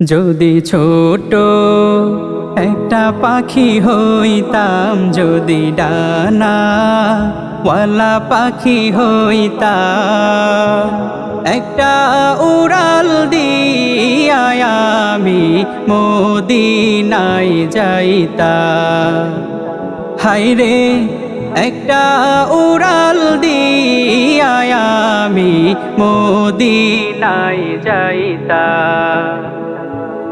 যদি ছোট একটা পাখি হইতাম, যদি ডানা ওয়ালা পাখি হইতাম, একটা উড়াল দিয়া আমি মদিনায় যাইতাম। হাইরে একটা উড়াল দিয়া আমি মদিনায় যাইতাম।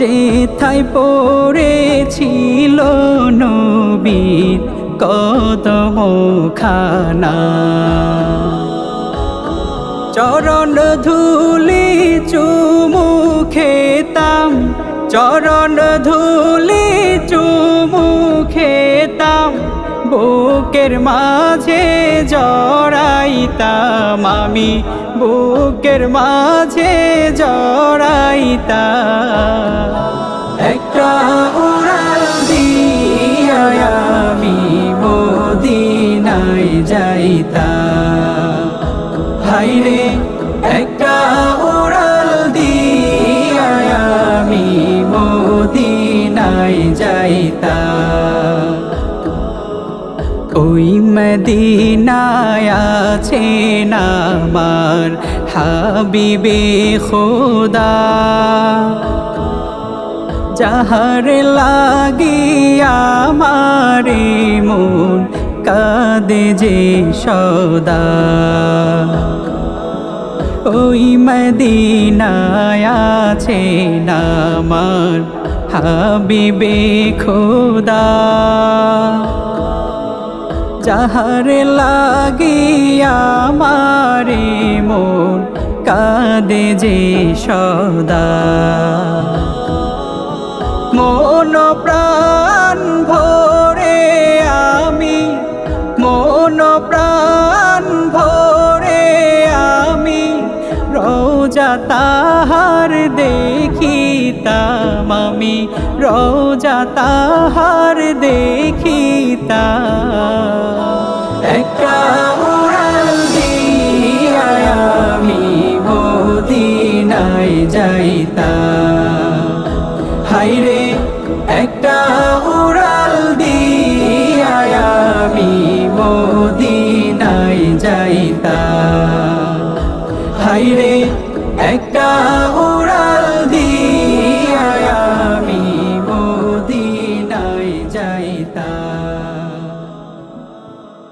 যেথায় পড়েছিল নবীর কদম খানা চরণ ধুলি চুমু খেতাম চরণ ধুলি চুমু খেতাম বুকের মাঝে জড়াইতাম আমি। বুকের মাঝে জড়াইতাম। একটা উড়াল দিয়া আমি মদিনায় যাইতাম। হাইরে একটা উড়াল দিয়া আমি মদিনায় যাইতাম। ওই মদিনায় আছেন আমার হাবিবে খোদা। যাহার লাগিয়া আমারে মন কাঁদে যে সদা। ওই মদিনায় আছেন আমার হাবিবে খোদা। যাহার লাগিয়া আমারে মন কাঁদে যে সদা। মন প্রাণ ভরে আমি, মন প্রাণ ভরে আমি, রোজা তাহার দেখিতাম আমি রোজা তাহার দেখিতাম একটা উড়াল দিয়া আমি মদিনায় যাইতাম হাইরে একটা উড়াল দিয়া আমি মদিনায় যাইতাম